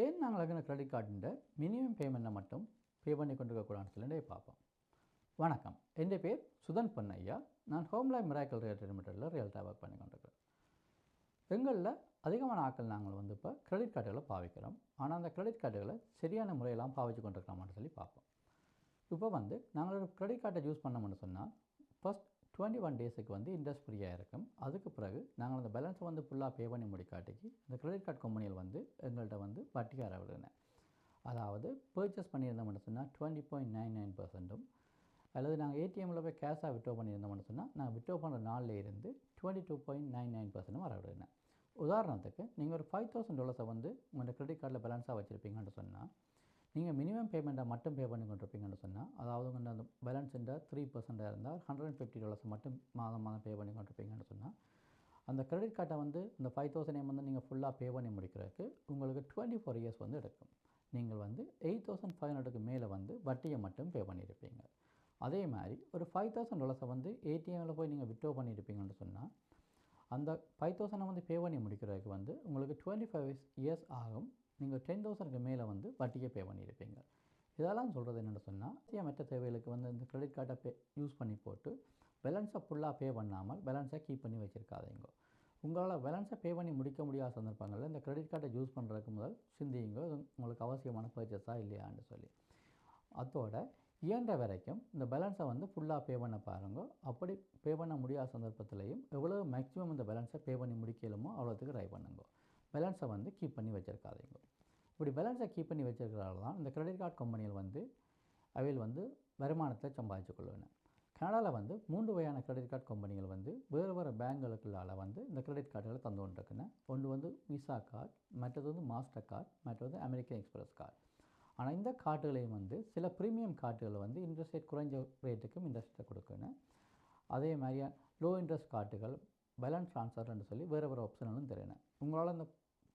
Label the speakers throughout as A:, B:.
A: ஏன் நாங்கள் அங்கே கிரெடிட் கார்டுன்ற மினிமம் பேமெண்ட்டை மட்டும் பே பண்ணி கொண்டிருக்கக்கூடாதுன்னு சொல்லிட்டு பார்ப்போம். வணக்கம். என் பேர் சுதன் பொன்னையா. நான் ஹோம்லைன் மிராக்கல் ரியல் லிமிட்டடில் ரியல்டாக ஒர்க் பண்ணி கொண்டிருக்கிறேன். எங்களில் அதிகமான ஆட்கள் நாங்கள் வந்து இப்போ கிரெடிட் கார்டுகளை பாவிக்கிறோம். ஆனால் அந்த கிரெடிட் கார்டுகளை சரியான முறையெல்லாம் பாவிச்சு கொண்டிருக்கிறோமான்னு சொல்லி பார்ப்போம். இப்போ வந்து நாங்கள் ஒரு கிரெடிட் கார்டை யூஸ் பண்ணோம்னு சொன்னால் ஃபஸ்ட் டுவெண்ட்டி ஒன் டேஸுக்கு வந்து இன்ட்ரெஸ்ட் ஃப்ரீயாக இருக்கும். அதுக்கு பிறகு நாங்கள் அந்த பேலன்ஸை வந்து ஃபுல்லாக பே பண்ணி முடிக்காட்டிக்கு இந்த கிரெடிட் கார்டு கம்பெனியில் வந்து எங்கள்கிட்ட வந்து வட்டிக்கு அரவிடுனேன் அதாவது பர்ச்சேஸ் பண்ணியிருந்தோம்னு சொன்னால் டுவெண்ட்டி பாயிண்ட் நைன் நைன் பர்சன்ட்டும் அல்லது நாங்கள் ஏடிஎம்மில் போய் கேஷாக விட்ரோ பண்ணியிருந்தோம்னு சொன்னால் நாங்கள் விட்ரோ பண்ணுற நாளில் இருந்து twenty two point nine nine பர்சன்ட்டும் வரவிடுனேன் உதாரணத்துக்கு நீங்கள் ஒரு ஃபைவ் தௌசண்ட் டாலர்ஸை வந்து உங்களோட கிரெடிட் கார்டில் பேலன்ஸாக வச்சுருப்பீங்கன்னு சொன்னால் நீங்கள் மினிமம் பேமெண்ட்டை மட்டும் பே பண்ணி கொண்டிருப்பீங்கன்னு சொன்னால் அதாவது அந்த பேலன்ஸ் இருந்தால் த்ரீ பர்சண்டாக இருந்தால் ஹண்ட்ரட் அண்ட் ஃபிஃப்டி டாலர்ஸ் மட்டும் மாதம் மாதம் பே பண்ணி கொண்டிருப்பீங்கன்னு சொன்னால் அந்த கிரெடிட் கார்டை வந்து இந்த ஃபைவ் தௌசண்ட் எம் வந்து நீங்கள் ஃபுல்லாக பே பண்ணி முடிக்கிறதுக்கு உங்களுக்கு டுவெண்ட்டி ஃபோர் இயர்ஸ் வந்து எடுக்கும். நீங்கள் வந்து எயிட் தௌசண்ட் ஃபைவ் ஹண்ட்ரடுக்கு மேலே வந்து வட்டியை மட்டும் பே பண்ணியிருப்பீங்க. அதே மாதிரி ஒரு ஃபைவ் தௌசண்ட் டாலர்ஸை வந்து ஏடிஎம்மில் போய் நீங்கள் விட்ரோ பண்ணியிருப்பீங்கன்னு சொன்னால் அந்த ஃபைவ் தௌசண்டை வந்து பே பண்ணி முடிக்கிறதுக்கு வந்து உங்களுக்கு டுவெண்ட்டி ஃபைவ் இயர்ஸ் ஆகும். நீங்கள் டென் தௌசண்ட்க்கு மேலே வந்து வட்டியை பே பண்ணியிருப்பீங்க. இதெல்லாம் சொல்கிறது என்னென்னு சொன்னால் மற்ற தேவைகளுக்கு வந்து இந்த கிரெடிட் கார்டை பே யூஸ் பண்ணி போட்டு பேலன்ஸை ஃபுல்லாக பே பண்ணாமல் பேலன்ஸை கீப் பண்ணி வச்சுருக்காதீங்க. உங்களால் பேலன்ஸை பே பண்ணி முடிக்க முடியாத சந்தர்ப்பங்களில் இந்த கிரெடிட் கார்டை யூஸ் பண்ணுறதுக்கு முதல் சிந்தியுங்க இது உங்களுக்கு அவசியமான பர்ச்சேஸாக இல்லையான்னு சொல்லி. அதோட இயன்ற வரைக்கும் இந்த பேலன்ஸை வந்து ஃபுல்லாக பே பண்ண பாருங்க. அப்படி பே பண்ண முடியாத சந்தர்ப்பத்திலையும் எவ்வளோ மேக்ஸிமம் இந்த பேலன்ஸை பே பண்ணி முடிக்கலுமோ அவ்வளோத்துக்கு ட்ரை பண்ணுங்க. பேலன்ஸை வந்து கீப் பண்ணி வச்சுருக்காதீங்க. இப்படி பேலன்ஸை கீப் பண்ணி வச்சுருக்கிறதால தான் இந்த கிரெடிட் கார்டு கம்பெனியில் வந்து அவையில் வந்து வருமானத்தை சம்பாதிச்சு கொள்ளுவேன் கனடாவில் வந்து மூன்று வகையான கிரெடிட் கார்டு கம்பெனிகள் வந்து வேறு வேறு பேங்குகளுக்குள்ளால் வந்து இந்த கிரெடிட் கார்டுகளை தந்து கொண்டிருக்குன்னு ஒன்று வந்து விசா கார்டு மற்றது வந்து மாஸ்டர் கார்டு மற்றது அமெரிக்கன் எக்ஸ்பிரஸ் கார்டு ஆனால் இந்த கார்டுகளையும் வந்து சில ப்ரீமியம் கார்டுகள் வந்து இன்ட்ரெஸ்ட் ரேட் குறைஞ்ச ரேட்டுக்கும் இன்ட்ரெஸ்ட்டை கொடுக்கணும் அதே மாதிரி லோ இன்ட்ரெஸ்ட் கார்டுகள் பேலன்ஸ் ட்ரான்ஸ்ஃபர்னு சொல்லி வேறு வேறு ஆப்ஷன்களும் தெரியணும் உங்களால் அந்த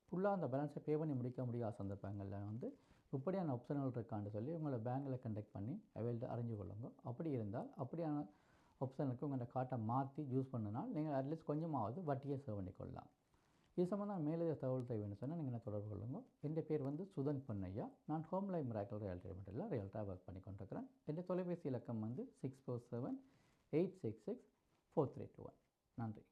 A: ஃபுல்லாக அந்த பேலன்ஸை பே பண்ணி முடிக்க முடியாத சந்தர்ப்பங்களில் வந்து இப்படியான ஆப்ஷன்கள் இருக்கான்னு சொல்லி உங்களை பேங்கில் கண்டக்ட் பண்ணி அவைல்ட்டு அறிஞ்சு கொள்ளுங்க. அப்படி இருந்தால் அப்படியான ஆப்ஷனுக்கு உங்களோட காட்டை மாற்றி யூஸ் பண்ணினால் நீங்கள் அட்லீஸ்ட் கொஞ்சமாவது வட்டியை சேவ் பண்ணிக்கொள்ளலாம். இது சம்மந்தம் மேலதிக தகவல் தேவைன்னு சொன்னால் நீங்கள் என்ன தொடர்பு கொள்ளுங்க. என் பேர் வந்து சுதன் பொன்னையா. நான் ஹோம் லைஃப் மிராக்கல் ரியல்டி லிமிட்டில் ரியல்ட்டாக ஒர்க் பண்ணி கொண்டிருக்கிறேன். என் தொலைபேசி இலக்கம் வந்து six four seven eight six six four three two one நன்றி.